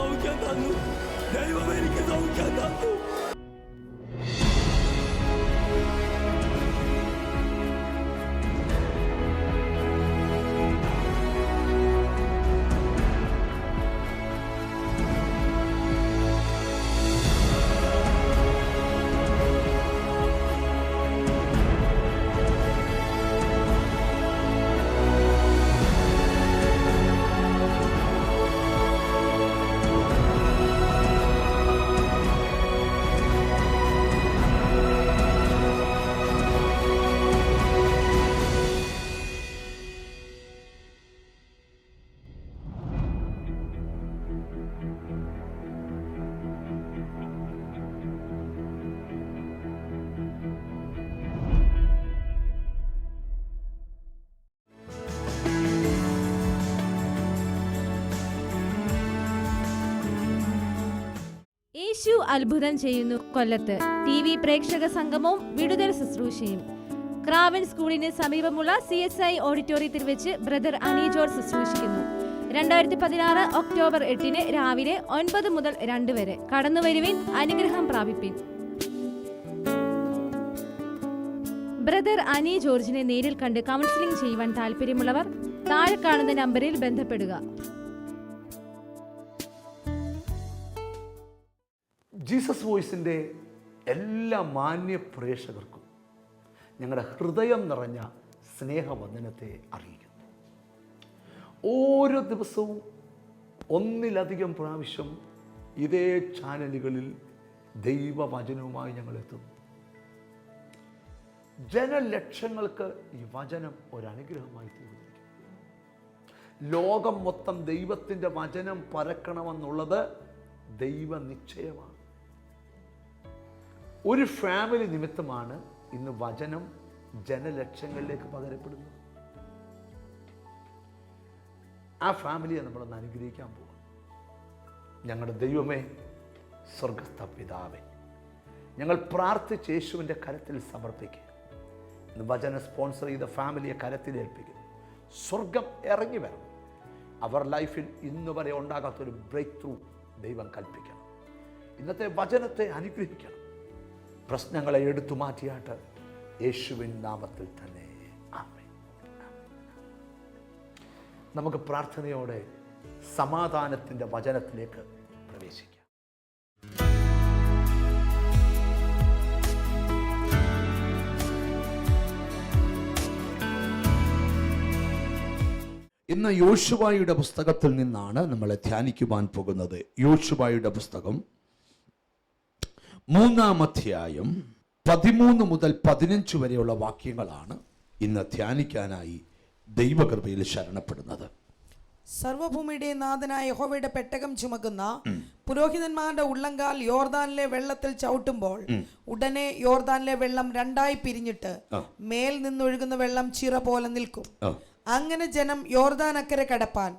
ദൈവം എനിക്ക് സൗഖ്യം തന്നു ദൈവം എനിക്ക് സൗഖ്യം തന്നു യേശു അത്ഭുതം ചെയ്യുന്നു കൊല്ലത്ത്. ടി വി പ്രേക്ഷക സംഗമവും വിടുതൽ ശുശ്രൂഷയും. ക്രാവൻ സ്കൂളിന് സമീപമുള്ള സി എസ് ഐ ഓഡിറ്റോറിയത്തിൽ വെച്ച് ബ്രദർ അനി ജോർജ് ശുശ്രൂഷിക്കുന്നു. രണ്ടായിരത്തി പതിനാറ് ഒക്ടോബർ എട്ടിന് രാവിലെ ഒൻപത് മുതൽ രണ്ട് വരെ കടന്നു കടന്നുവരുവിൻ അനുഗ്രഹം പ്രാപിപ്പിൻ. ബ്രദർ അനി ജോർജിനെ നേരിൽ കണ്ട് കൗൺസിലിംഗ് ചെയ്യുവാൻ താല്പര്യമുള്ളവർ താഴെ കാണുന്ന നമ്പറിൽ ബന്ധപ്പെടുക. ജീസസ് വോയിസിന്റെ എല്ലാ മാന്യ പ്രേക്ഷകർക്കും ഞങ്ങളുടെ ഹൃദയം നിറഞ്ഞ സ്നേഹവന്ദനത്തെ അറിയിക്കുന്നു. ഓരോ ദിവസവും ഒന്നിലധികം പ്രാവശ്യം ഇതേ ചാനലുകളിൽ ദൈവവചനവുമായി ഞങ്ങൾ എത്തുന്നു ജനലക്ഷങ്ങൾക്ക് ഈ വചനം ഒരനുഗ്രഹമായി തീർന്നിരിക്കുന്നു. ലോകം മൊത്തം ദൈവത്തിന്റെ വചനം പരക്കണമെന്നുള്ളത് ദൈവ നിശ്ചയമാണ് ഒരു ഫാമിലി നിമിത്തമാണ് ഇന്ന് വചനം ജനലക്ഷങ്ങളിലേക്ക് പകരപ്പെടുന്നത്. ആ ഫാമിലിയെ നമ്മളൊന്ന് അനുഗ്രഹിക്കാൻ പോകും ഞങ്ങളുടെ ദൈവമേ സ്വർഗസ്ഥ പിതാവേ ഞങ്ങൾ പ്രാർത്ഥിച്ച് യേശുവിന്റെ കരത്തിൽ സമർപ്പിക്കുക. ഇന്ന് വചന സ്പോൺസർ ചെയ്ത ഫാമിലിയെ കരത്തിൽ ഏൽപ്പിക്കുന്നു സ്വർഗം ഇറങ്ങി വരണം. അവർ ലൈഫിൽ ഇന്ന് വരെ ഉണ്ടാകാത്തൊരു ബ്രേക്ക് ത്രൂ ദൈവം കൽപ്പിക്കണം. ഇന്നത്തെ വചനത്തെ അനുഗ്രഹിക്കണം. പ്രശ്നങ്ങളെ എടുത്തു മാറ്റിയാട്ട് യേശുവിൻ നാമത്തിൽ തന്നെ. നമുക്ക് പ്രാർത്ഥനയോടെ സമാധാനത്തിന്റെ വചനത്തിലേക്ക് പ്രവേശിക്കാം. ഇന്ന് യോശുവായുടെ പുസ്തകത്തിൽ നിന്നാണ് നമ്മൾ ധ്യാനിക്കുവാൻ പോകുന്നത്. യോശുവായുടെ പുസ്തകം മൂന്നാം അധ്യായം പതിമൂന്ന് മുതൽ പതിനഞ്ച് വരെയുള്ള വാക്യങ്ങളാണ് ഇന്ന് ധ്യാനിക്കാനായി ദൈവകൃപയിൽ ശരണപ്പെടുന്നത്. സർവഭൂമിയുടെ നാഥനായ യഹോവയുടെ പെട്ടകം ചുമക്കുന്ന പുരോഹിതന്മാരുടെ ഉള്ളങ്കാൽ യോർദാനിലെ വെള്ളത്തിൽ ചവിട്ടുമ്പോൾ ഉടനെ യോർദാനിലെ വെള്ളം രണ്ടായി പിരിഞ്ഞിട്ട് മേൽ നിന്നൊഴുകുന്ന വെള്ളം ചിറ പോലെ നിൽക്കും. അങ്ങനെ ജനം യോർദാൻ അക്കരെ കടപ്പാൻ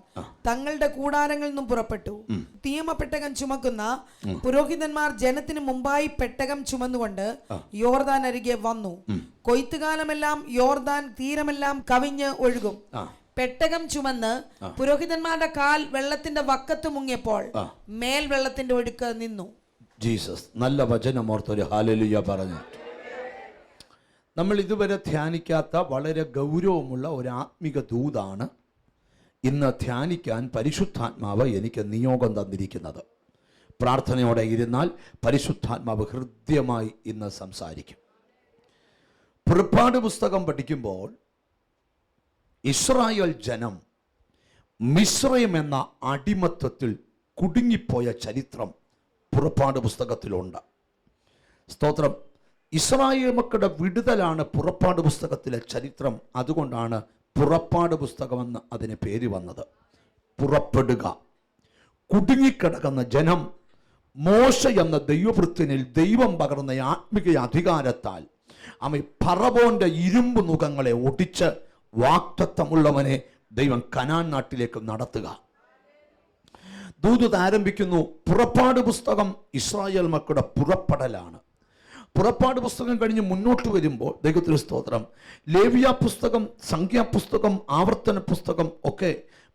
തങ്ങളുടെ കൂടാരങ്ങളിൽ നിന്നും പുറപ്പെട്ടു. നിയമപ്പെട്ടകം ചുമക്കുന്ന പുരോഹിതന്മാർ ജനത്തിന് മുമ്പായി പെട്ടകം ചുമന്നുകൊണ്ട് യോർദാൻ അരികെ വന്നു. കൊയ്ത്തുകാലമെല്ലാം യോർദാൻ തീരമെല്ലാം കവിഞ്ഞ് ഒഴുകും. പെട്ടകം ചുമന്ന് പുരോഹിതന്മാരുടെ കാൽ വെള്ളത്തിന്റെ വക്കത്ത് മുങ്ങിയപ്പോൾ മേൽ വെള്ളത്തിന്റെ ഒഴുക്ക് നിന്നു. ജീസസ് നല്ല വചനമോർത്തൊരു ഹാലലുയ പറഞ്ഞു. നമ്മൾ ഇതുവരെ ധ്യാനിക്കാത്ത വളരെ ഗൗരവമുള്ള ഒരു ആത്മിക ദൂതാണ് ഇന്ന് ധ്യാനിക്കാൻ പരിശുദ്ധാത്മാവ് എനിക്ക് നിയോഗം തന്നിരിക്കുന്നത്. പ്രാർത്ഥനയോടെ ഇരുന്നാൽ പരിശുദ്ധാത്മാവ് ഹൃദ്യമായി ഇന്ന് സംസാരിക്കും. പുറപ്പാട് പുസ്തകം പഠിക്കുമ്പോൾ ഇസ്രായേൽ ജനം മിശ്രയം എന്ന അടിമത്വത്തിൽ കുടുങ്ങിപ്പോയ ചരിത്രം പുറപ്പാട് പുസ്തകത്തിലുണ്ട്. സ്തോത്രം. ഇസ്രായേൽ മക്കളുടെ വിടുതലാണ് പുറപ്പാട് പുസ്തകത്തിലെ ചരിത്രം. അതുകൊണ്ടാണ് പുറപ്പാട് പുസ്തകമെന്ന് അതിന് പേര് വന്നത്. പുറപ്പെടുക. കുടുങ്ങിക്കിടക്കുന്ന ജനം മോശ എന്ന ദൈവവൃത്തിനിൽ ദൈവം പകർന്ന ആത്മിക അധികാരത്താൽ അമ്മ പറവോന്റെ ഇരുമ്പ് മുഖങ്ങളെ ഒടിച്ച് വാക്തത്വമുള്ളവനെ ദൈവം കനാൻ നാട്ടിലേക്ക് നടത്തുക. ദൂതത ആരംഭിക്കുന്നു. പുറപ്പാട് പുസ്തകം ഇസ്രായേൽ മക്കളുടെ പുറപ്പെടലാണ്. പുറപ്പാട് പുസ്തകം കഴിഞ്ഞ് മുന്നോട്ട് വരുമ്പോൾ ദൈവത്തിന് സ്തോത്രം. ലേവിയ പുസ്തകം സംഖ്യാ പുസ്തകം ആവർത്തന പുസ്തകം ഒക്കെ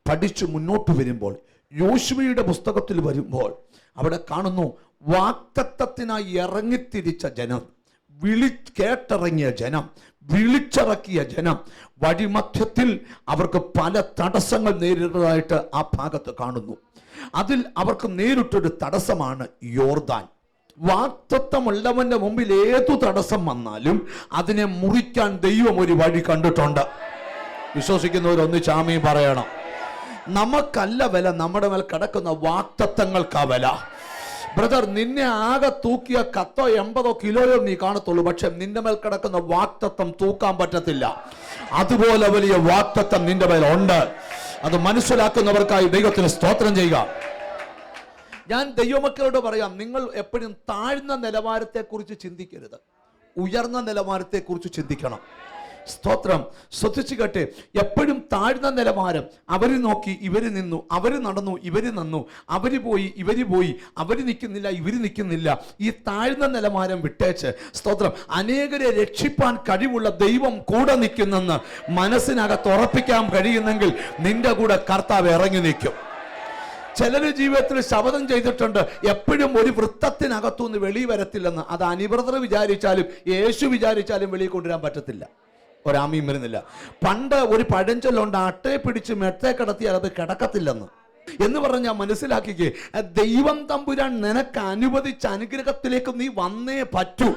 പഠിച്ച് മുന്നോട്ട് വരുമ്പോൾ യോശുവയുടെ പുസ്തകത്തിൽ വരുമ്പോൾ അവിടെ കാണുന്നു വാക്തത്വത്തിനായി ഇറങ്ങിത്തിരിച്ച ജനം വിളി കേട്ടിറങ്ങിയ ജനം വിളിച്ചിറക്കിയ ജനം വഴിമധ്യത്തിൽ അവർക്ക് പല തടസ്സങ്ങൾ നേരിടുന്നതായിട്ട് ആ ഭാഗത്ത് കാണുന്നു. അതിൽ അവർക്ക് നേരിട്ടൊരു തടസ്സമാണ് യോർദാൻ. വാക്തത്വമുള്ളവന്റെ മുമ്പിൽ ഏതു തടസ്സം വന്നാലും അതിനെ മുറിക്കാൻ ദൈവം ഒരു വഴി കണ്ടിട്ടുണ്ട്. വിശ്വസിക്കുന്നവരൊന്ന് ചാമയും പറയണം. നമുക്കല്ല വില നമ്മുടെ മേൽ കിടക്കുന്ന വാക്തത്വങ്ങൾക്കാ വില. ബ്രദർ നിന്നെ ആകെ തൂക്കിയ കത്തോ എൺപതോ കിലോയോ നീ കാണത്തുള്ളൂ. പക്ഷെ നിന്റെ മേൽ കിടക്കുന്ന വാക്തത്വം തൂക്കാൻ പറ്റത്തില്ല. അതുപോലെ വലിയ വാക്തത്വം നിന്റെ മേൽ ഉണ്ട്. അത് മനസ്സിലാക്കുന്നവർക്കായി ദൈവത്തിന് സ്തോത്രം ചെയ്യുക. ഞാൻ ദൈവമക്കളോട് പറയാം നിങ്ങൾ എപ്പോഴും താഴ്ന്ന നിലവാരത്തെക്കുറിച്ച് ചിന്തിക്കരുത്. ഉയർന്ന നിലവാരത്തെക്കുറിച്ച് ചിന്തിക്കണം. സ്തോത്രം. ശ്രദ്ധിച്ചു കേട്ടെ എപ്പോഴും താഴ്ന്ന നിലവാരം. അവർ നോക്കി ഇവർ നിന്നു. അവർ നടന്നു ഇവർ നിന്നു. അവർ പോയി ഇവർ പോയി. അവർ നിൽക്കുന്നില്ല ഇവർ നിൽക്കുന്നില്ല. ഈ താഴ്ന്ന നിലവാരം വിട്ടേച്ച് സ്തോത്രം അനേകരെ രക്ഷിപ്പാൻ കഴിവുള്ള ദൈവം കൂടെ നിൽക്കുന്നെന്ന് മനസ്സിനകത്ത് ഉറപ്പിക്കാൻ കഴിയുന്നെങ്കിൽ നിന്റെ കൂടെ കർത്താവ് ഇറങ്ങി നിൽക്കും. ചിലര് ജീവിതത്തിൽ ശപഥം ചെയ്തിട്ടുണ്ട്. എപ്പോഴും ഒരു വൃത്തത്തിനകത്തുനിന്ന് വെളി വരത്തില്ലെന്ന്. അത് അനിവൃതർ വിചാരിച്ചാലും യേശു വിചാരിച്ചാലും വെളിയിൽ കൊണ്ടുവരാൻ പറ്റത്തില്ല. ഒരാമയും വരുന്നില്ല. പണ്ട് ഒരു പഴഞ്ചൊല്ലുണ്ട് അട്ടയെ പിടിച്ച് മെട്ടയെ കിടത്തിയാൽ അത് കിടക്കത്തില്ലെന്ന്. എന്ന് പറഞ്ഞാൽ മനസ്സിലാക്കിക്കേ ദൈവം തമ്പുരാൻ നിനക്ക് അനുവദിച്ച അനുഗ്രഹത്തിലേക്ക് നീ വന്നേ പറ്റൂ.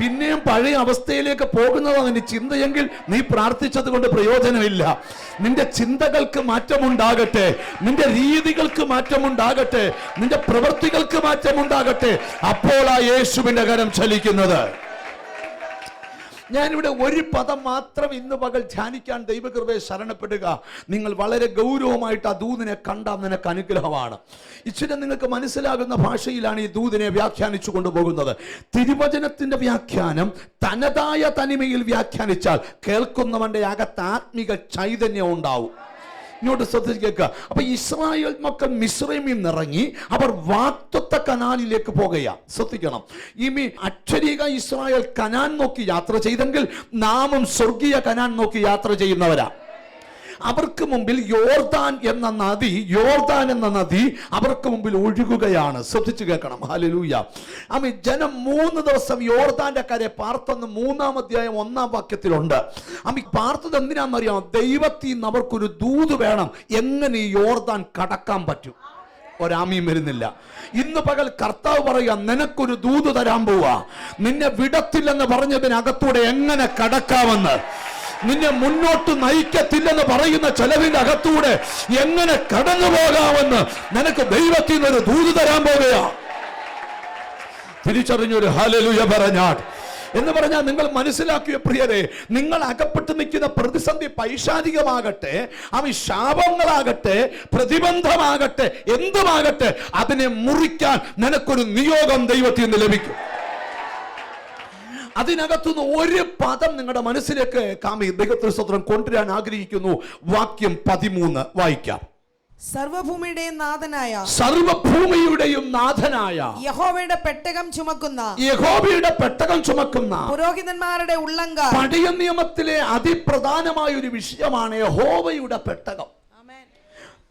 പിന്നെയും പഴയ അവസ്ഥയിലേക്ക് പോകുന്നതാണ് നിന്റെ ചിന്തയെങ്കിൽ നീ പ്രാർത്ഥിച്ചത് കൊണ്ട് പ്രയോജനമില്ല. നിന്റെ ചിന്തകൾക്ക് മാറ്റമുണ്ടാകട്ടെ. നിന്റെ രീതികൾക്ക് മാറ്റമുണ്ടാകട്ടെ. നിന്റെ പ്രവൃത്തികൾക്ക് മാറ്റമുണ്ടാകട്ടെ. അപ്പോൾ ആ യേശുവിന്റെ കരം ചലിക്കുന്നത്. ഞാനിവിടെ ഒരു പദം മാത്രം ഇന്ന് പകൽ ധ്യാനിക്കാൻ ദൈവകൃപയെ ശരണപ്പെടുക. നിങ്ങൾ വളരെ ഗൗരവമായിട്ട് ആ ദൂതിനെ കണ്ടാൽ നിനക്ക് അനുഗ്രഹമാണ്. ഇച്ചിരി നിങ്ങൾക്ക് മനസ്സിലാകുന്ന ഭാഷയിലാണ് ഈ ദൂതിനെ വ്യാഖ്യാനിച്ചു കൊണ്ടുപോകുന്നത്. തിരുവചനത്തിന്റെ വ്യാഖ്യാനം തനതായ തനിമയിൽ വ്യാഖ്യാനിച്ചാൽ കേൾക്കുന്നവന്റെ അകത്ത് ആത്മിക ചൈതന്യം ഉണ്ടാവും. ഇങ്ങോട്ട് ശ്രദ്ധിച്ച് കേൾക്കുക. അപ്പൊ ഇസ്രായേൽ മക്കൾ മിശ്രമിൽ നിറങ്ങി അവർ വാക്തത്വ കനാലിലേക്ക് പോകുക ശ്രദ്ധിക്കണം. ഇനി അക്ഷരീക ഇസ്രായേൽ കനാൻ നോക്കി യാത്ര ചെയ്തെങ്കിൽ നാമും സ്വർഗീയ കനാൻ നോക്കി യാത്ര ചെയ്യുന്നവരാ. അവർക്ക് മുമ്പിൽ യോർദാൻ എന്ന നദി യോർദാൻ എന്ന നദി അവർക്ക് മുമ്പിൽ ഒഴുകുകയാണ്. ശ്രദ്ധിച്ചു കേൾക്കണം. ഹലലൂയ അമ്മ ജനം മൂന്ന് ദിവസം യോർദാന്റെ കരെ പാർത്തെന്ന് മൂന്നാം അധ്യായം ഒന്നാം വാക്യത്തിലുണ്ട്. അമ്മ പാർത്തത് എന്തിനാണെന്നറിയാം ദൈവത്തിൽ നിന്ന് അവർക്കൊരു ദൂത് വേണം. എങ്ങനെ ഈ യോർദാൻ കടക്കാൻ പറ്റും? ഒരാമിയും വരുന്നില്ല. ഇന്ന് പകൽ കർത്താവ് പറയുക നിനക്കൊരു ദൂത് തരാൻ പോവാ. നിന്നെ വിടത്തില്ലെന്ന് പറഞ്ഞതിനകത്തൂടെ എങ്ങനെ കടക്കാമെന്ന്? നിന്നെ മുന്നോട്ട് നയിക്കത്തില്ലെന്ന് പറയുന്ന ചെലവിന്റെ അകത്തൂടെ എങ്ങനെ കടന്നു പോകാമെന്ന് നിനക്ക് ദൈവത്തിൽ നിന്നൊരു ദൂത് തരാൻ പോവുകയാ. തിരിച്ചറിഞ്ഞൊരു ഹാലലുയ പറഞ്ഞാൽ. എന്ന് പറഞ്ഞാൽ നിങ്ങൾ മനസ്സിലാക്കിയ പ്രിയരെ നിങ്ങൾ അകപ്പെട്ട് നിൽക്കുന്ന പ്രതിസന്ധി പൈശാചികമാകട്ടെ അവ ശാപങ്ങളാകട്ടെ പ്രതിബന്ധമാകട്ടെ എന്തുമാകട്ടെ അതിനെ മുറിക്കാൻ നിനക്കൊരു നിയോഗം ദൈവത്തിൽ നിന്ന് ലഭിക്കും. അതിനകത്തുനിന്ന് ഒരു പദം നിങ്ങളുടെ മനസ്സിലേക്ക് കാമി ദൈവത്തിന് സ്വത്രം കൊണ്ടുവരാൻ ആഗ്രഹിക്കുന്നു. വാക്യം പതിമൂന്ന് വായിക്കാം. സർവഭൂമിയുടെയും നാഥനായ സർവഭൂമിയുടെയും നാഥനായ യഹോവയുടെ പെട്ടകം ചുമക്കുന്ന യഹോവയുടെ പെട്ടകം ചുമക്കുന്ന പുരോഹിതന്മാരുടെ ഉള്ളങ്ക പഴയ നിയമത്തിലെ അതിപ്രധാനമായ ഒരു വിഷയമാണ് യഹോവയുടെ പെട്ടകം.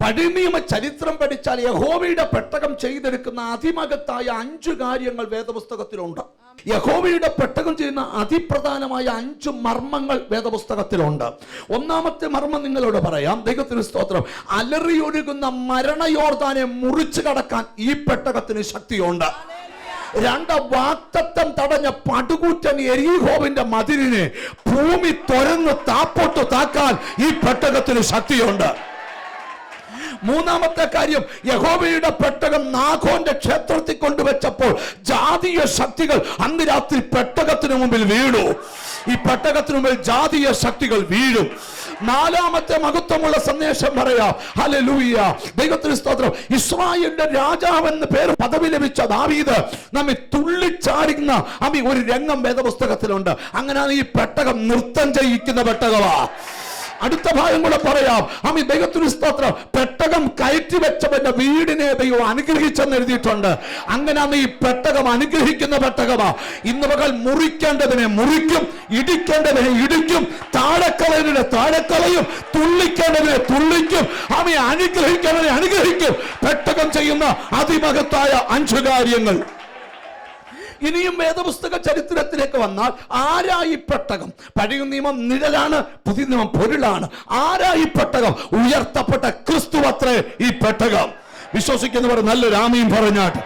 പഴയ ചരിത്രം പഠിച്ചാൽ യഹോവയുടെ പെട്ടകം ചെയ്തെടുക്കുന്ന അതിമകത്തായ അഞ്ചു കാര്യങ്ങൾ വേദപുസ്തകത്തിലുണ്ട്. യഹോവയുടെ പെട്ടകം ചെയ്യുന്ന അതിപ്രധാനമായ അഞ്ചു മർമ്മങ്ങൾ വേദപുസ്തകത്തിലുണ്ട്. ഒന്നാമത്തെ മർമ്മം നിങ്ങളോട് പറയാം. ദൈവത്തിന് സ്തോത്രം. അലറിയൊഴുകുന്ന മരണയോർദാനെ മുറിച്ചു കടക്കാൻ ഈ പെട്ടകത്തിന് ശക്തിയുണ്ട്. രണ്ട വാക്തത്വം തടഞ്ഞ പടുകൂറ്റൻ എരിഹോവിന്റെ മതിലിനെ ഭൂമി തുരന്ന് താപ്പോട്ട് താക്കാൻ ഈ പെട്ടകത്തിന് ശക്തിയുണ്ട്. മൂന്നാമത്തെ കാര്യം യഹോബയുടെ പെട്ടകം നാഗോന്റെ ക്ഷേത്രത്തിൽ കൊണ്ടുവച്ചപ്പോൾ ജാതീയ ശക്തികൾ അന്ന് രാത്രി പെട്ടകത്തിന് മുമ്പിൽ വീണു. ഈ പെട്ടകത്തിന് മുമ്പിൽ ജാതീയ ശക്തികൾ വീഴും. നാലാമത്തെ മഹത്വമുള്ള സന്ദേശം പറയാം ഹല്ലേലൂയ ദൈവത്തിന് സ്തോത്രം. ഇസ്രായേലിന്റെ രാജാവെന്ന് പേര് പദവി ലഭിച്ച ദാവീദ് നമ്മെ തുള്ളിച്ചാടുന്ന അമ്മി ഒരു രംഗം വേദപുസ്തകത്തിലുണ്ട്. അങ്ങനെയാണ് ഈ പെട്ടകം നൃത്തം ചെയ്യിക്കുന്ന പെട്ടകമാ. അടുത്ത ഭാഗം കൂടെ പറയാം. അമി ദൈവത്തിന് സ്തോത്രം. പെട്ടകം കയറ്റി വെച്ചവന്റെ വീടിനെ ദൈവം അനുഗ്രഹിച്ചെന്ന് എഴുതിയിട്ടുണ്ട്. അങ്ങനെ ഈ പെട്ടകം അനുഗ്രഹിക്കുന്ന പെട്ടകമാ. ഇന്ന് പകൽ മുറിക്കേണ്ടതിനെ മുറിക്കും ഇടിക്കേണ്ടതിനെ ഇടിക്കും താഴെക്കളയതിനെ താഴെക്കളയും തുള്ളിക്കേണ്ടതിനെ തുള്ളിക്കും അമി അനുഗ്രഹിക്കേണ്ടതിനെ അനുഗ്രഹിക്കും. പെട്ടകം ചെയ്യുന്ന അതിമഹത്തായ അഞ്ചു കാര്യങ്ങൾ ഇനിയും വേദപുസ്തക ചരിത്രത്തിലേക്ക് വന്നാൽ ആരായി പെട്ടകം? പഴയ നിയമം നിഴലാണ് പുതിയ നിയമം പൊരുളാണ്. ആരായി പെട്ടകം? ഉയർത്തപ്പെട്ട ക്രിസ്തു അത്രേ ഈ പെട്ടകം. വിശ്വസിക്കുന്നവർ നല്ലൊരു ആമയും പറഞ്ഞാട്ട്.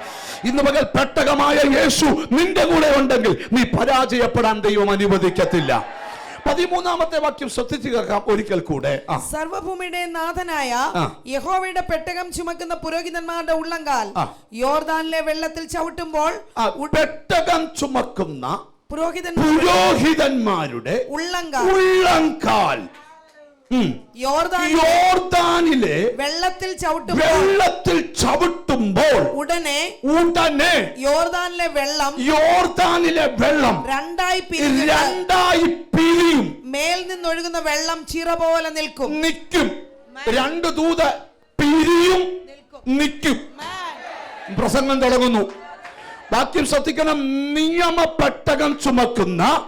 ഇന്ന് പകൽ പെട്ടകമായ യേശു നിന്റെ കൂടെ ഉണ്ടെങ്കിൽ നീ പരാജയപ്പെടാൻ ദൈവം അനുവദിക്കത്തില്ല. പതിമൂന്നാമത്തെ വാക്യം ശ്രദ്ധിച്ചു കേൾക്കാം ഒരിക്കൽ കൂടെ. സർവഭൂമിയുടെ നാഥനായ യഹോവയുടെ പെട്ടകം ചുമക്കുന്ന പുരോഹിതന്മാരുടെ ഉള്ളങ്കാൽ യോർദാനിലെ വെള്ളത്തിൽ ചവിട്ടുമ്പോൾ പെട്ടകം ചുമക്കുന്ന പുരോഹിതന്മാരുടെ ഉള്ളങ്കാൽ ഉള്ളങ്കാൽ യോർദാനിലെ വെള്ളത്തിൽ വെള്ളത്തിൽ ചവിട്ടുമ്പോൾ ഉടനെ ഉടനെ യോർദാനിലെ വെള്ളം യോർദാനിലെ വെള്ളം രണ്ടായി രണ്ടായി പിരിയും. മേൽ നിന്നൊഴുകുന്ന വെള്ളം ചിറ പോലെ നിൽക്കും. നിൽക്കും രണ്ട് ദൂത പിരിയും. നിൽക്കും. പ്രസംഗം തുടങ്ങുന്നു. വാക്യം ശ്രദ്ധിക്കണം. നിയമ പെട്ടകം ചുമക്കുന്ന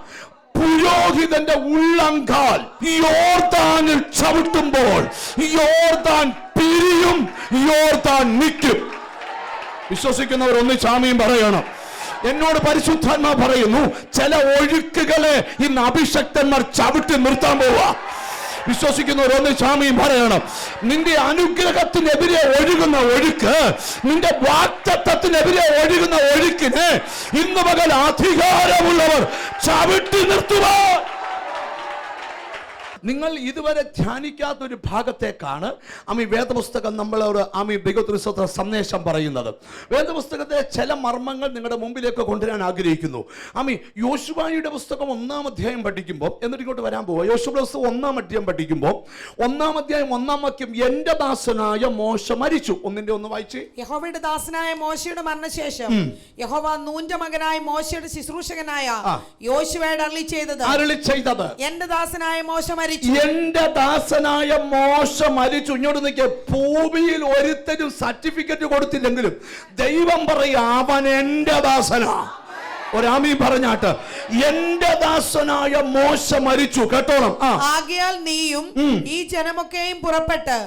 പുരോഹിതന്റെ ഉള്ളങ്കാൽ യോർദാനിൽ ചവിട്ടുമ്പോൾ യോർദാൻ പിരിയും യോർദാൻ നിൽക്കും. വിശ്വസിക്കുന്നവർ ഒന്ന് ചാമിയും പറയണം. എന്നോട് പരിശുദ്ധാത്മാ പറയുന്നു ചില ഒഴുക്കുകളെ ഇന്ന് അഭിഷക്തന്മാർ ചവിട്ടി നിർത്താൻ പോവാ. വിശ്വസിക്കുന്നവർ ഒന്ന് ചാമിയും പറയണം. നിന്റെ അനുഗ്രഹത്തിനെതിരെ ഒഴുകുന്ന ഒഴുക്ക് നിന്റെ വാക്തത്വത്തിനെതിരെ ഒഴുകുന്ന ഒഴുക്കിന് ഇന്ന് പകൽ അധികാരമുള്ളവർ ചവിട്ടി നിർത്തുവാൻ നിങ്ങൾ ഇതുവരെ ധ്യാനിക്കാത്ത ഒരു ഭാഗത്തേക്കാണ് അമി വേദപുസ്തകം നമ്മളോട് അമ്മി ദൈവത്തിനുസ്വത്ര സന്ദേശം പറയുന്നത്. വേദപുസ്തകത്തെ ചില മർമ്മങ്ങൾ നിങ്ങളുടെ മുമ്പിലേക്ക് കൊണ്ടുവരാൻ ആഗ്രഹിക്കുന്നു. അമി യോശുവാണിയുടെ പുസ്തകം ഒന്നാം അധ്യായം പഠിക്കുമ്പോൾ എന്നിട്ട് ഇങ്ങോട്ട് വരാൻ പോവുക യോശു പുസ്തകം ഒന്നാം അധ്യായം പഠിക്കുമ്പോൾ ഒന്നാം അധ്യായം ഒന്നാം വാക്യം എന്റെ ദാസനായ മോശ മരിച്ചു. ഒന്നിന്റെ ഒന്ന് വായിച്ച്. യഹോവയുടെ ദാസനായ മോശയുടെ മരണശേഷം യഹോവ നൂന്റെ മകനായ മോശയുടെ ശുശ്രൂഷകനായ. യോശുവയുടെ അരളി ചെയ്തത് അരളി ചെയ്തത്. എന്റെ ദാസനായ മോശ മരിച്ചു. എന്റെ ദാസനായ മോശ മരിച്ചു. ഇങ്ങോട്ട് നിൽക്കെ ഭൂമിയിൽ ഒരുത്തരും സർട്ടിഫിക്കറ്റ് കൊടുത്തില്ലെങ്കിലും ദൈവം പറയും അവൻ എന്റെ ദാസനാ. ഒരാമി പറഞ്ഞാട്ട് എന്റെ ദാസനായ മോശ മരിച്ചു. കേട്ടോണം. ആകയാൽ നീയും ഈ ജനമൊക്കെയും പുറപ്പെട്ട്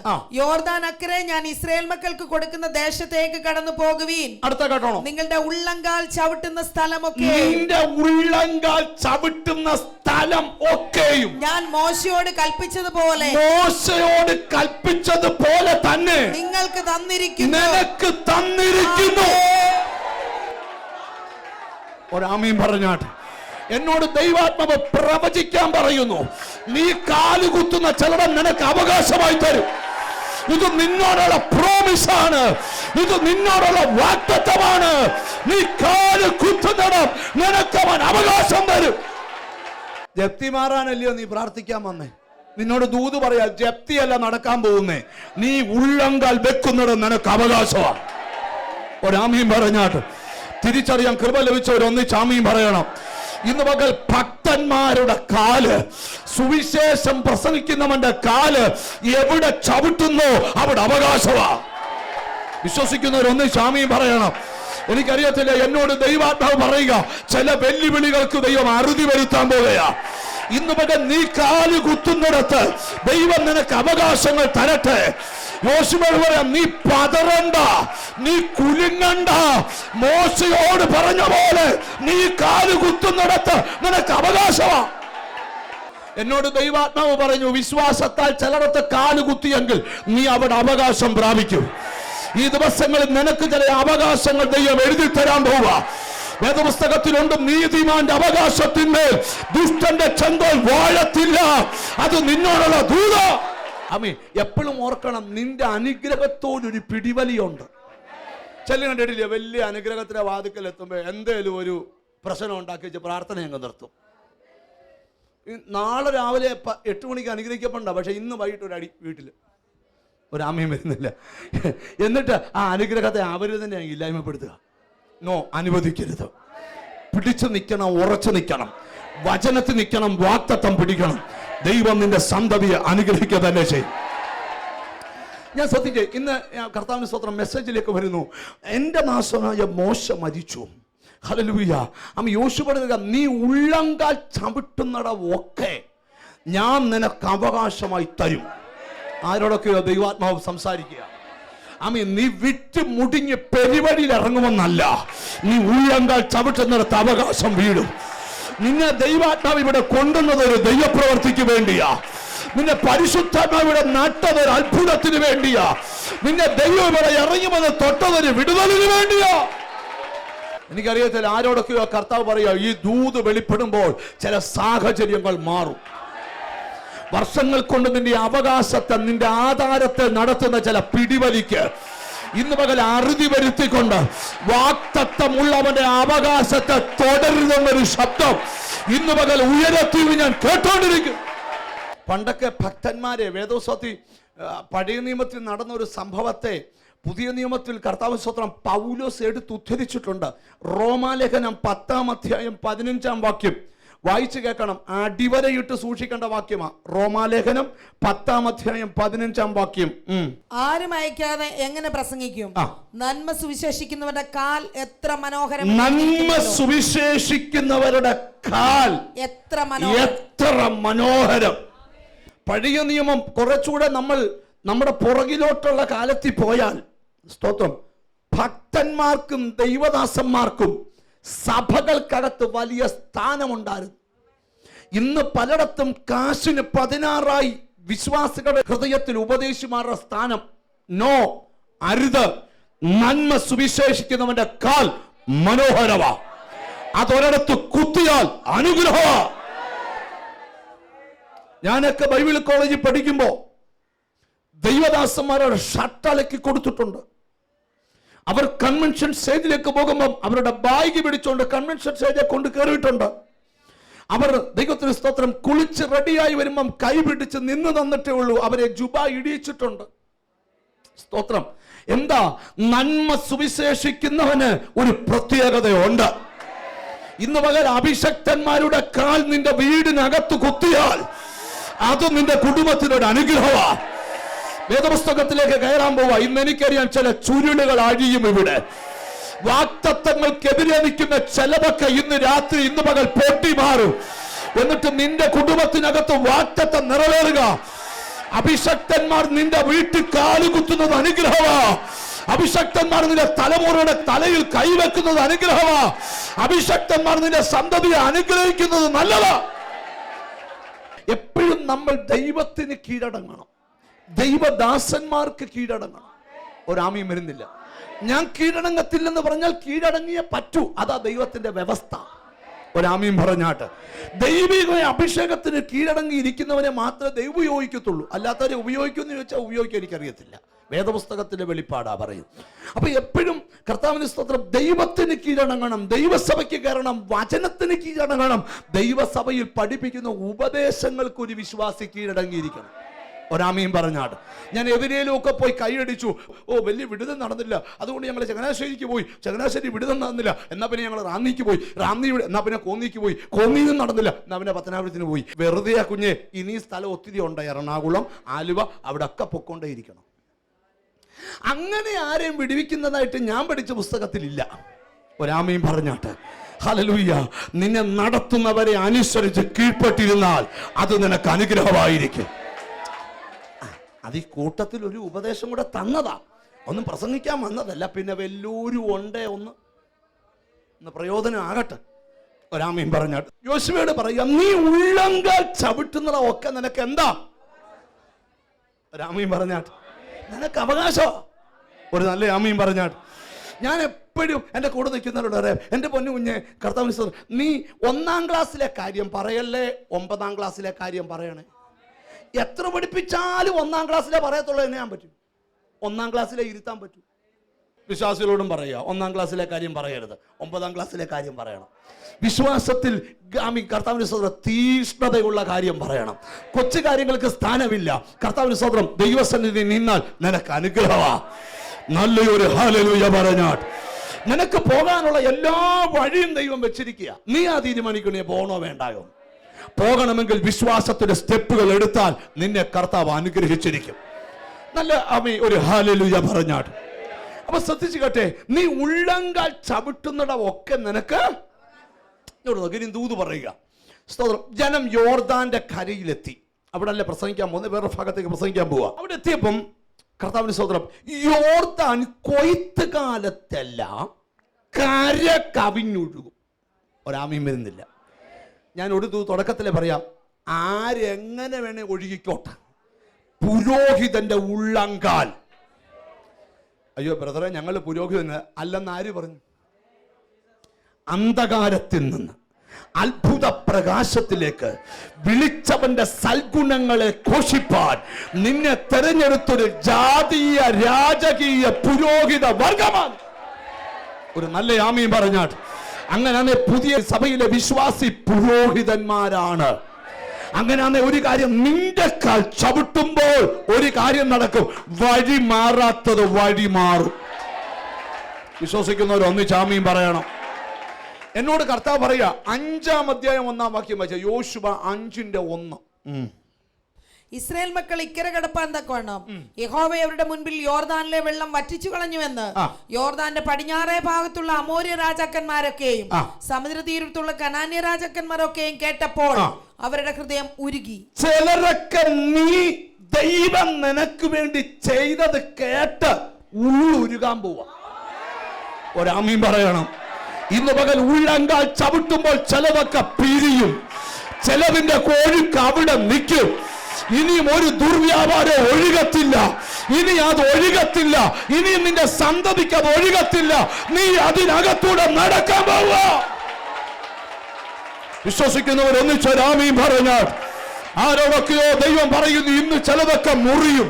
യോർദാൻ അക്കരെ ഞാൻ ഇസ്രയേൽ മക്കൾക്ക് കൊടുക്കുന്ന ദേശത്തേക്ക് കടന്നു പോകുവീൻ. അടുത്ത കേട്ടോണം. നിങ്ങളുടെ ഉള്ളങ്കാൽ ചവിട്ടുന്ന സ്ഥലമൊക്കെ നിന്റെ ഉള്ളങ്കാൽ ചവിട്ടുന്ന സ്ഥലം ഒക്കെയും ഞാൻ മോശയോട് കൽപ്പിച്ചതുപോലെ മോശയോട് കൽപ്പിച്ചതുപോലെ തന്നെ നിങ്ങൾക്ക് തന്നിരിക്കുന്നു. നിനക്ക് തന്നിരിക്കുന്നു. ഒരാമയും പറഞ്ഞാട്ട്. എന്നോട് ദൈവാത്മാവ് പ്രവചിക്കാൻ പറയുന്നു. നീ കാലുകുത്തുന്ന ചിലവൻ നിനക്ക് അവകാശമായി തരും. ഇത് നിന്നോടുള്ള പ്രോമിസ് ആണ്. ഇത് നിന്നോടുള്ള വാക്തത്വമാണ് നീ കാൽ കുത്തുന്നിടം നിനക്ക് അവൻ അവകാശം തരും. ജപ്തി മാറാനല്ലയോ നീ പ്രാർത്ഥിക്കാൻ വന്നേ? നിന്നോട് ദൂത് പറയാ ജപ്തിയല്ല നടക്കാൻ പോകുന്നേ. നീ ഉള്ളങ്കാൽ വെക്കുന്നത് നിനക്ക് അവകാശമാണ് ഒരാമീം പറഞ്ഞാട്ട് തിരിച്ചറിയാൻ കൃപ ലഭിച്ചവരൊന്നിച്ച് ആമയും പറയണം. ഇന്ന് പകൽ ഭക്തന്മാരുടെ കാൽ സുവിശേഷം പ്രസംഗിക്കുന്നവന്റെ കാൽ എവിടെ ചവിട്ടുന്നോ അവിടെ അവകാശമാ വിശ്വസിക്കുന്നവരൊന്നിച്ച് ആമീം പറയണം. എനിക്കറിയത്തില്ല എന്നോട് ദൈവാത്മാവ് പറയുക ചില വെല്ലുവിളികൾക്ക് ദൈവം അറുതി വരുത്താൻ പോവുകയാ ഇന്ന് പകൽ നീ കാൽ കുത്തുന്നിടത്ത് ദൈവം നിനക്ക് അവകാശങ്ങൾ തരട്ടെ. പറയാം നീ പതറണ്ട നീ കുലുങ്ങണ്ട. മോശയോട് പറഞ്ഞ പോലെ നീ കാൽ കുത്തുന്നിടത്ത് നിനക്ക് അവകാശമാ. എന്നോട് ദൈവാത്മാവ് പറഞ്ഞു വിശ്വാസത്താൽ ചിലടത്ത് കാൽ കുത്തിയെങ്കിൽ നീ അവിടെ അവകാശം പ്രാപിക്കും. ഈ ദിവസങ്ങളിൽ നിനക്ക് ചില അവകാശങ്ങൾ ദൈവം എഴുതി തരാൻ പോവുക. വേദപുസ്തകത്തിലുണ്ട് നീതിമാന്റെ അവകാശത്തിന്മേൽ ദുഷ്ടന്റെ ചെങ്കോൽ വാഴത്തില്ല. അത് നിന്നോടുള്ള ദൂത. അമ്മേ എപ്പോഴും ഓർക്കണം നിന്റെ അനുഗ്രഹത്തോടൊരു പിടിവലിയുണ്ട്. ചെല്ലു കണ്ടിട്ടില്ലേ വലിയ അനുഗ്രഹത്തിന്റെ വാതിക്കൽ എത്തുമ്പോൾ എന്തേലും ഒരു പ്രശ്നം ഉണ്ടാക്കി വെച്ച് പ്രാർത്ഥന അങ്ങ് നിർത്തും. നാളെ രാവിലെ എട്ട് മണിക്ക് അനുഗ്രഹിക്കപ്പെടണ്ട പക്ഷെ ഇന്ന് വൈകിട്ട് ഒരു അടി വീട്ടിൽ ഒരാമയും വരുന്നില്ല. എന്നിട്ട് ആ അനുഗ്രഹത്തെ അവർ തന്നെ ഇല്ലായ്മപ്പെടുത്തുക. നോ അനുവദിക്കരുത്. പിടിച്ചു നിൽക്കണം ഉറച്ചു നിൽക്കണം. വചനത്തിൽ നിൽക്കണം വാക്തത്വം പിടിക്കണം. ദൈവം നിന്റെ സന്തതിയെ അനുഗ്രഹിക്കുക തന്നെ ചെയ്യും. ഞാൻ ശ്രദ്ധിച്ചേ ഇന്ന് കർത്താവിന് സ്വത്രം മെസ്സേജിലേക്ക് വരുന്നു. എന്റെ നാശനായ മോശം മരിച്ചു. ഹലലൂയ അമ്മ യോശു പറയുക നീ ഉള്ളങ്കാൽ ചവിട്ടുന്നട ഒക്കെ ഞാൻ നിനക്ക് അവകാശമായി തരും. ആരോടൊക്കെയോ ദൈവാത്മാവ് സംസാരിക്കുക. അമ്മ നീ വിറ്റ് മുടിഞ്ഞ് പെരുവഴിയിൽ ഇറങ്ങുമെന്നല്ല. നീ ഉള്ളങ്കാൽ ചവിട്ടുന്നിടത്ത് അവകാശം വീഴും നിന്നെ ദൈവാത്മാവ് ഇവിടെ കൊണ്ടുവന്നത് ഒരു ദൈവപ്രവർത്തിക്ക് വേണ്ടിയാ. നിന്നെ പരിശുദ്ധാത്മാവ് ഇവിടെ നട്ടത് ഒരു അത്ഭുതത്തിന് വേണ്ടിയാ. നിന്നെ ദൈവം ഇവിടെ ഇറങ്ങുമെന്ന് തൊട്ടതൊരു വിടുതലിന് വേണ്ടിയാ. എനിക്കറിയത്തില്ല ആരോടൊക്കെയോ കർത്താവ് പറയുക ഈ ദൂത് വെളിപ്പെടുമ്പോൾ ചില സാഹചര്യങ്ങൾ മാറും. വർഷങ്ങൾ കൊണ്ട് നിന്റെ അവകാശത്തെ നിന്റെ ആധാരത്തെ നടത്തുന്ന ചില പിടിവലിക്ക് ഇന്ന് പകൽ അറുതി വരുത്തിക്കൊണ്ട് വാക്തത്വമുള്ളവന്റെ അവകാശത്തെ തുടരുതെന്നൊരു ശബ്ദം ഇന്ന് പകൽ ഉയരത്തിൽ ഞാൻ കേട്ടോണ്ടിരിക്കും. പണ്ടൊക്കെ ഭക്തന്മാരെ വേദോസ്വത്തി പഴയ നിയമത്തിൽ നടന്ന ഒരു സംഭവത്തെ പുതിയ നിയമത്തിൽ കർത്താവ് സ്വത്രം പൗലോസ് എടുത്ത് ഉദ്ധരിച്ചിട്ടുണ്ട് റോമാലേഖനം പത്താം അധ്യായം പതിനഞ്ചാം വാക്യം. വായിച്ചു കേൾക്കണം. അടിവരയിട്ട് സൂക്ഷിക്കേണ്ട വാക്യമാ. റോമാലേഖനം പത്താം അധ്യായം പതിനഞ്ചാം വാക്യം. ആരും അയക്കാതെ എങ്ങനെ പ്രസംഗിക്കും? നന്മ സുവിശേഷിക്കുന്നവരുടെ കാൽ എത്ര മനോഹരം നന്മ സുവിശേഷിക്കുന്നവരുടെ കാൽ എത്ര എത്ര മനോഹരം. പഴയ നിയമം കുറച്ചുകൂടെ നമ്മൾ നമ്മുടെ പുറകിലോട്ടുള്ള കാലത്തിൽ പോയാൽ സ്തോത്രം ഭക്തന്മാർക്കും ദൈവദാസന്മാർക്കും സഭകൾക്കകത്ത് വലിയ സ്ഥാനമുണ്ടായിരുന്നു. ഇന്ന് പലയിടത്തും കാശിന് പതിനാറായി വിശ്വാസികളുടെ ഹൃദയത്തിൽ ഉപദേശിമാരുടെ സ്ഥാനം. നോ അരുത്. നന്മ സുവിശേഷിക്കുന്നവന്റെ കാൽ മനോഹരവാ അതൊരിടത്ത് കുത്തിയാൽ അനുഗ്രഹമാ. ഞാനൊക്കെ ബൈബിൾ കോളേജിൽ പഠിക്കുമ്പോ ദൈവദാസന്മാരുടെ ഷട്ടലക്കി കൊടുത്തിട്ടുണ്ട്. അവർ കൺവെൻഷൻ സ്റ്റേജിലേക്ക് പോകുമ്പം അവരുടെ ബാഗ് പിടിച്ചുകൊണ്ട് കൺവെൻഷൻ സ്റ്റേജിൽ കൊണ്ട് കയറിയിട്ടുണ്ട് അവർ ദൈവത്തിന് സ്തോത്രം കുളിച്ച് റെഡിയായി വരുമ്പം കൈ പിടിച്ച് നിന്ന് തന്നിട്ടേ ഉള്ളൂ. അവരെ ജുബ ഇടിയിച്ചിട്ടുണ്ട്. സ്തോത്രം. എന്താ? നന്മ സുവിശേഷിക്കുന്നവന് ഒരു പ്രത്യേകതയുണ്ട്. ഇന്ന് പകൽ അഭിഷക്തന്മാരുടെ കാൽ നിന്റെ വീടിനകത്ത് കുത്തിയാൽ അത് നിന്റെ കുടുംബത്തിനൊരു അനുഗ്രഹമാ. വേദപുസ്തകത്തിലേക്ക് കയറാൻ പോവാ. ഇന്ന് എനിക്കറിയാം ചില ചുരുളുകൾ അഴിയും ഇവിടെ. വാക്തത്വങ്ങൾക്കെതിരെ നിൽക്കുന്ന ചിലതൊക്കെ ഇന്ന് രാത്രി ഇന്ന് പകൽ പൊട്ടി മാറും. എന്നിട്ട് നിന്റെ കുടുംബത്തിനകത്ത് വാക്തത്വം നിറവേറുക. അഭിഷക്തന്മാർ നിന്റെ വീട്ടിൽ കാലുകുത്തുന്നത് അനുഗ്രഹമാ. അഭിഷക്തന്മാർ നിന്റെ തലമുറയുടെ തലയിൽ കൈവെക്കുന്നത് അനുഗ്രഹമാ. അഭിഷക്തന്മാർ നിന്റെ സന്തതിയെ അനുഗ്രഹിക്കുന്നത് നല്ലതാ. എപ്പോഴും നമ്മൾ ദൈവത്തിന് കീഴടങ്ങണം. ദൈവദാസന്മാർക്ക് കീഴടങ്ങണം. ഒരാമയും വരുന്നില്ല. ഞാൻ കീഴടങ്ങത്തില്ലെന്ന് പറഞ്ഞാൽ കീഴടങ്ങിയേ പറ്റൂ. അതാ ദൈവത്തിന്റെ വ്യവസ്ഥ. ഒരാമയും പറഞ്ഞാട്ട് ദൈവിക അഭിഷേകത്തിന് കീഴടങ്ങിയിരിക്കുന്നവരെ മാത്രമേ ദൈവം ഉപയോഗിക്കത്തുള്ളൂ. അല്ലാത്തവരെ ഉപയോഗിക്കുമെന്ന് ചോദിച്ചാൽ ഉപയോഗിക്കാൻ എനിക്കറിയത്തില്ല. വേദപുസ്തകത്തിന്റെ വെളിപ്പാടാ പറയും അപ്പൊ എപ്പോഴും കർത്താവിന് സ്തോത്രം ദൈവത്തിന് കീഴടങ്ങണം ദൈവസഭയ്ക്ക് കയറണം വചനത്തിന് കീഴടങ്ങണം ദൈവസഭയിൽ പഠിപ്പിക്കുന്ന ഉപദേശങ്ങൾക്ക് ഒരു വിശ്വാസി കീഴടങ്ങിയിരിക്കണം. ഒരാമയും പറഞ്ഞാട്. ഞാൻ എവിടെയെങ്കിലും ഒക്കെ പോയി കൈയടിച്ചു. ഓ വലിയ വിടുതൽ നടന്നില്ല. അതുകൊണ്ട് ഞങ്ങൾ ചങ്ങനാശ്ശേരിക്ക് പോയി. ചങ്ങനാശ്ശേരി വിടുതൽ നടന്നില്ല. എന്നാ പിന്നെ ഞങ്ങൾ റാന്നിക്ക് പോയി. റാന്നി എന്നാൽ എന്നാ പിന്നെ കോന്നിക്ക് പോയി. കോന്നിന്നും നടന്നില്ല. എന്നാ പിന്നെ പത്തനാപുരത്തിന് പോയി. വെറുതെ ആ കുഞ്ഞ് ഇനി സ്ഥലം ഒത്തിരി ഉണ്ട്. എറണാകുളം ആലുവ അവിടെ ഒക്കെ പൊക്കൊണ്ടേയിരിക്കണം. അങ്ങനെ ആരെയും വിടുവിക്കുന്നതായിട്ട് ഞാൻ പഠിച്ച പുസ്തകത്തിലില്ല. ഒരാമയും പറഞ്ഞാട്ട് ഹലലൂയ്യ നിന്നെ നടത്തുന്നവരെ അനുസരിച്ച് കീഴ്പ്പെട്ടിരുന്നാൽ അത് നിനക്ക് അനുഗ്രഹമായിരിക്കും. അത് ഈ കൂട്ടത്തിൽ ഒരു ഉപദേശം കൂടെ തന്നതാ. ഒന്നും പ്രസംഗിക്കാൻ വന്നതല്ല. പിന്നെ വല്ലൂരും ഉണ്ടേ ഒന്ന്? ഒന്ന് പ്രയോജനം ആകട്ടെ. ഒരാമയും പറഞ്ഞാട്ട് യോശുവയോട് പറയാം നീ ഉള്ളങ്കാൽ ചവിട്ടുന്നത ഒക്കെ നിനക്ക് എന്താ? ഒരാമയും പറഞ്ഞാട്ട് നിനക്ക് അവകാശമാ ഒരു നല്ല ആമയും പറഞ്ഞാട്ട് ഞാൻ എപ്പോഴും എന്റെ കൂടെ നിൽക്കുന്നവരോട് പറയാം എന്റെ പൊന്നു കുഞ്ഞെ കർത്താവിന് സ്തോത്രം. നീ ഒന്നാം ക്ലാസ്സിലെ കാര്യം പറയല്ലേ? ഒമ്പതാം ക്ലാസ്സിലെ കാര്യം പറയണേ. എത്ര പഠിപ്പിച്ചാലും ഒന്നാം ക്ലാസ്സിലെ പറയത്തുള്ളൂ എന്ന് ഞാൻ പറ്റും. ഒന്നാം ക്ലാസ്സിലെ ഇരുത്താൻ പറ്റും. വിശ്വാസികളോടും പറയുക ഒന്നാം ക്ലാസ്സിലെ കാര്യം പറയരുത് ഒമ്പതാം ക്ലാസ്സിലെ കാര്യം പറയണം. വിശ്വാസത്തിൽ ഗാമി കർത്താവിന് സ്വതന്ത്രം തീഷ്ണതയുള്ള കാര്യം പറയണം. കൊച്ചു കാര്യങ്ങൾക്ക് സ്ഥാനമില്ല. കർത്താവിന് സ്വതന്ത്രം ദൈവസന്നിധി നിന്നാൽ നിനക്ക് അനുഗ്രഹമാ. നല്ലൊരു ഹാലലൂയ പറഞ്ഞാട്ട്. നിനക്ക് പോകാനുള്ള എല്ലാ വഴിയും ദൈവം വെച്ചിരിക്കുക. നീ ആ തീരുമാനിക്കണേ പോകണോ വേണ്ടായോ പോകണമെങ്കിൽ വിശ്വാസത്തിന്റെ സ്റ്റെപ്പുകൾ എടുത്താൽ നിന്നെ കർത്താവ് അനുഗ്രഹിച്ചിരിക്കും. നല്ല അമ്മ ഒരു ഹാലലുയ പറഞ്ഞാട്ട് അപ്പൊ ശ്രദ്ധിച്ചു കേട്ടെ നീ ഉള്ളങ്കാൽ ചവിട്ടുന്നിട ഒക്കെ നിനക്ക് ഇനി ദൂത് പറയുക. സ്തോത്രം. ജനം യോർദാന്റെ കരയിലെത്തി. അവിടെ അല്ലേ പ്രസംഗിക്കാൻ പോകുന്നത് വേറെ ഭാഗത്തേക്ക് പ്രസംഗിക്കാൻ പോവുക അവിടെ എത്തിയപ്പം കർത്താവിന് സ്തോത്രം. യോർദാൻ കൊയ്ത്ത് കാലത്തെല്ലാം കര കവിഞ്ഞൊഴുകും. ഒരാമയും വരുന്നില്ല. ഞാൻ ഒരു ദൂ തുടക്കത്തിലെ പറയാം. ആരെങ്ങനെ വേണേ ഒഴുകിക്കോട്ടെ. പുരോഹിതന്റെ ഉള്ളങ്കാൽ. അയ്യോ ബ്രദറെ ഞങ്ങൾ പുരോഹിതന് അല്ലെന്ന് ആര് പറഞ്ഞു? അന്ധകാരത്തിൽ നിന്ന് അത്ഭുത പ്രകാശത്തിലേക്ക് വിളിച്ചവന്റെ സൽഗുണങ്ങളെ ഘോഷിപ്പാൻ നിന്നെ തെരഞ്ഞെടുത്തൊരു ജാതീയ രാജകീയ പുരോഹിത വർഗമാണ്. ഒരു നല്ല ആമയും പറഞ്ഞാട്ട് അങ്ങനെയാണ് പുതിയ സഭയിലെ വിശ്വാസി പുരോഹിതന്മാരാണ്. അങ്ങനെയാണ് ഒരു കാര്യം നിന്റെ കാൽ ചവിട്ടുമ്പോൾ ഒരു കാര്യം നടക്കും. വഴി മാറാത്തത് വഴി മാറും. വിശ്വസിക്കുന്നവർ ഒന്ന് ആമയും പറയണം. എന്നോട് കർത്താവ് പറയുക അഞ്ചാം അധ്യായം ഒന്നാം വാക്യം വായിച്ച യോശുബ അഞ്ചിന്റെ ഒന്ന്. ഇസ്രായേൽ മക്കൾ ഇക്കര കടപ്പാൻ തക്കവണ്ണം യഹോവ അവരുടെ മുൻപിൽ യോർദാനിലെ വെള്ളം വറ്റിച്ചു കളഞ്ഞുവെന്ന്. യോർദാന്റെ പടിഞ്ഞാറേ ഭാഗത്തുള്ള അമോര്യ രാജാക്കന്മാരൊക്കെയും സമുദ്രതീരത്തുള്ള സമുദ്ര തീരത്തുള്ള കനാന്യ രാജാക്കന്മാരൊക്കെയും കേട്ടപ്പോൾ അവരുടെ ഹൃദയം ഉരുകി. ചിലരൊക്കെ നീ ദൈവം നിനക്ക് വേണ്ടി ചെയ്തത് കേട്ട് ഉള്ളുരുകാൻ പോവാ. ഒരാമീൻ പറയണം. ഇന്ന് പകൽ ഉള്ളങ്കാൽ ചവിട്ടുമ്പോൾ ചിലതൊക്കെ പിരിയും. ചിലതിന്റെ കോഴിക്ക് അവിടെ നിൽക്കും. ഇനിയും ഒരു ദുർവ്യാപാരം ഒഴുകത്തില്ല. ഇനി അത് ഒഴുകത്തില്ല. ഇനി നിന്റെ സന്തതിക്ക് അത് ഒഴുകത്തില്ല. നീ അതിനകത്തൂടെ നടക്കാൻ പോവുക. വിശ്വസിക്കുന്നവർ ഒന്നിച്ചൊരാമീം പറഞ്ഞാൽ ആരോടൊക്കെയോ ദൈവം പറയുന്നു ഇന്ന് ചിലതൊക്കെ മുറിയും.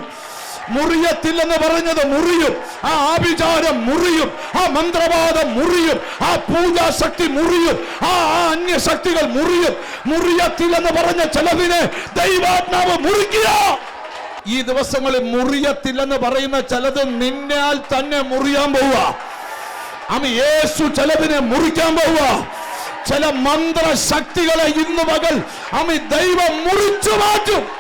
മുറിയത്തില്ലെന്ന് പറഞ്ഞത് മുറിയും. ആ ആഭിചാരം മുറിയും. ആ മന്ത്രവാദം മുറിയും. ആ പൂജാശക്തി മുറിയും. ആ അന്യശക്തികൾ മുറിയും. മുറിയത്തില്ലെന്ന് പറഞ്ഞ ചിലതിനെ ദൈവാത്മാവ് മുറിക്കുക. ഈ ദിവസങ്ങളിൽ മുറിയത്തില്ലെന്ന് പറയുന്ന ചിലത് നിന്നാൽ തന്നെ മുറിയാൻ പോവുക. അമ്മ യേശു ചിലതിനെ മുറിക്കാൻ പോവുക. ചില മന്ത്രശക്തികളെ ഇന്ന് മകൾ അമ്മ ദൈവം മുറിച്ചു മാറ്റും.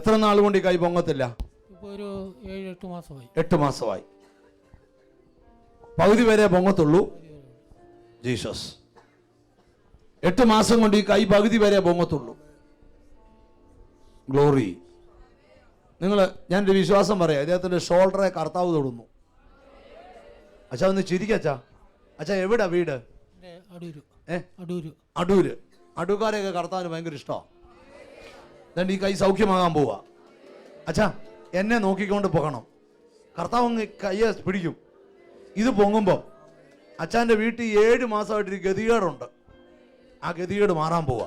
എത്ര നാൾ കൊണ്ട് ഈ കൈ പൊങ്ങത്തില്ല? ഒരു ഏഴ് എട്ട് മാസമായി. എട്ട് മാസമായി. പകുതി വരെ പൊങ്ങത്തുള്ളൂ. ജീസസ്. എട്ട് മാസം കൊണ്ട് ഈ കൈ പകുതി വരെ പൊങ്ങത്തുള്ളൂ. ഗ്ലോറി. നിങ്ങൾ ഞാൻ ഞാനൊരു വിശ്വാസം പറയാം. അദ്ദേഹത്തിന്റെ ഷോൾഡറെ കർത്താവ് തൊടുന്നു. അച്ഛാ ഒന്ന് ചിരിക്കച്ചാ അച്ഛാ. എവിടാ വീട്? അടൂര്. അടൂര്. അടൂര്. അടൂക്കാരെയൊക്കെ കർത്താവിന് ഭയങ്കര ഇഷ്ടമാണ് എന്നിട്ട് ഈ കൈ സൗഖ്യമാകാൻ പോവാ. അച്ഛാ എന്നെ നോക്കിക്കൊണ്ട് പോകണം. കർത്താവ് കയ്യെ പിടിക്കും. ഇത് പൊങ്ങുമ്പം അച്ഛന്റെ വീട്ടിൽ ഏഴ് മാസമായിട്ട് ഒരു ഗതികേടുണ്ട്. ആ ഗതികേട് മാറാൻ പോവാ.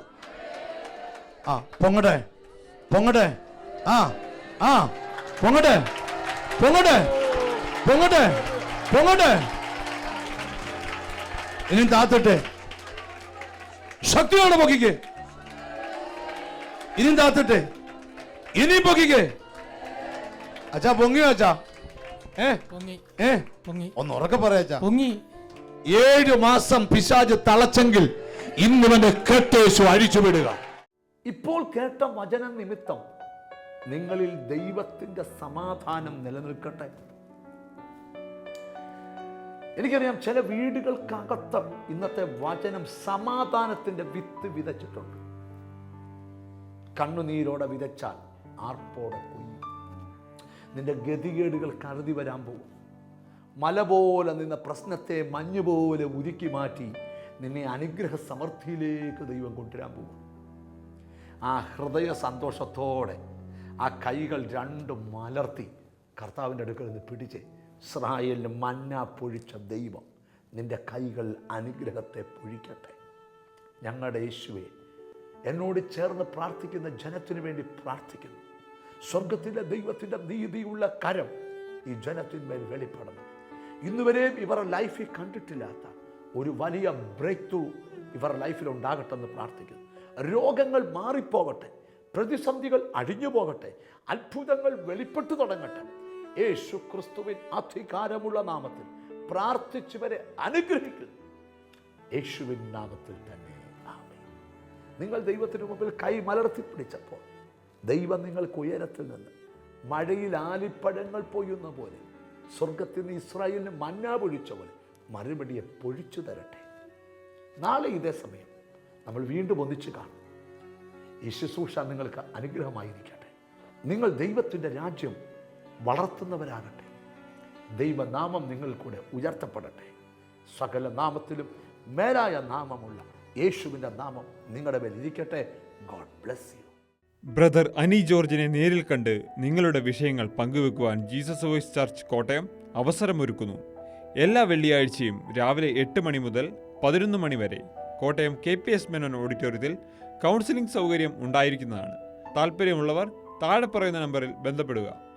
ആ പൊങ്ങട്ടെ പൊങ്ങട്ടെ ആ ആ പൊങ്ങട്ടെ പൊങ്ങട്ടെ പൊങ്ങട്ടെ പൊങ്ങട്ടെ. ഇനി താത്തട്ടെ ശക്തിയോടെ പൊക്കിക്കേ. ഇനിയും താത്തട്ടെ ഇനിയും പൊക്കിക്കേ. അച്ഛാ പൊങ്ങിയോ അച്ഛാ. ഏ? പൊങ്ങി. ഏ? പൊങ്ങി. ഒന്ന് ഉറക്കെ പറയാ പൊങ്ങി. ഏഴു മാസം പിശാജ് തളച്ചെങ്കിൽ ഇന്നിവന്റെ കെട്ടേശു അഴിച്ചുവിടുക ഇപ്പോൾ കേട്ട വചന നിമിത്തം നിങ്ങളിൽ ദൈവത്തിന്റെ സമാധാനം നിലനിൽക്കട്ടെ. എനിക്കറിയാം ചില വീടുകൾക്കകത്ത് ഇന്നത്തെ വചനം സമാധാനത്തിന്റെ വിത്ത് വിതച്ചിട്ടുണ്ട്. കണ്ണുനീരോടെ വിതച്ചാൽ ആർപ്പോടെ കൊയ്യും. നിന്റെ ഗതികേടുകൾ കരുതി വരാൻ പോകും. മല പോലെ നിന്ന പ്രശ്നത്തെ മഞ്ഞ് പോലെ ഉരുക്കി മാറ്റി നിന്നെ അനുഗ്രഹ സമൃദ്ധിയിലേക്ക് ദൈവം കൊണ്ടുവരാൻ പോകും. ആ ഹൃദയ സന്തോഷത്തോടെ ആ കൈകൾ രണ്ടും മലർത്തി കർത്താവിന്റെ അടുക്കൽ നിന്ന് പിടിച്ച് ഇസ്രായേലിന് മന്ന പൊഴിച്ച ദൈവം നിന്റെ കൈകൾ അനുഗ്രഹത്തെ പൊഴിക്കട്ടെ. ഞങ്ങളുടെ യേശുവെ എന്നോട് ചേർന്ന് പ്രാർത്ഥിക്കുന്ന ജനത്തിനു വേണ്ടി പ്രാർത്ഥിക്കുന്നു. സ്വർഗത്തിന്റെ ദൈവത്തിന്റെ നീതിയുള്ള കരം ഈ ജനത്തിന്മേൽ വെളിപ്പെടുന്നു ഇന്നുവരെയും ഇവർ ലൈഫിൽ കണ്ടിട്ടില്ലാത്ത ഒരു വലിയ ബ്രേക്ക് ത്രൂ ഇവർ ലൈഫിൽ ഉണ്ടാകട്ടെ എന്ന് പ്രാർത്ഥിക്കുന്നു. രോഗങ്ങൾ മാറിപ്പോകട്ടെ പ്രതിസന്ധികൾ അഴിഞ്ഞു പോകട്ടെ അത്ഭുതങ്ങൾ വെളിപ്പെട്ടു തുടങ്ങട്ടെ. യേശു ക്രിസ്തുവിൻ അധികാരമുള്ള നാമത്തിൽ പ്രാർത്ഥിച്ചവരെ അനുഗ്രഹിക്കുന്നു. യേശുവിൻ നാമത്തിൽ തന്നെ. നിങ്ങൾ ദൈവത്തിന് മുമ്പിൽ കൈ മലർത്തി പിടിച്ചപ്പോൾ ദൈവം നിങ്ങൾക്ക് ഉയരത്തിൽ നിന്ന് മഴയിൽ ആലിപ്പഴങ്ങൾ പൊയ്യുന്ന പോലെ സ്വർഗത്തിൽ നിന്ന് ഇസ്രായേലിന് മന്ന പൊഴിച്ച പോലെ മറുപടിയെ പൊഴിച്ചു തരട്ടെ. നാളെ ഇതേ സമയം നമ്മൾ വീണ്ടും ഒന്നിച്ചു കാണും. ഈ ശുശ്രൂഷ നിങ്ങൾക്ക് അനുഗ്രഹമായിരിക്കട്ടെ. നിങ്ങൾ ദൈവത്തിന്റെ രാജ്യം വളർത്തുന്നവരാകട്ടെ. ദൈവനാമം നിങ്ങൾ കൂടെ ഉയർത്തപ്പെടട്ടെ. സകല നാമത്തിലും മേലായ നാമമുള്ള യേശുവിന്റെ നാമം നിങ്ങളുടെ മേൽ ഇരിക്കട്ടെ. God bless you brother Ani ജോർജിനെ നേരിൽ കണ്ട് നിങ്ങളുടെ വിഷയങ്ങൾ പങ്കുവെക്കുവാൻ ജീസസ് വോയിസ് ചർച്ച് കോട്ടയം അവസരമൊരുക്കുന്നു. എല്ലാ വെള്ളിയാഴ്ചയും രാവിലെ എട്ട് മണി മുതൽ പതിനൊന്ന് മണി വരെ Kottayam K P S Menon ഓഡിറ്റോറിയത്തിൽ കൗൺസിലിംഗ് സൗകര്യം ഉണ്ടായിരിക്കുന്നതാണ്. താല്പര്യമുള്ളവർ താഴെ പറയുന്ന നമ്പറിൽ ബന്ധപ്പെടുക.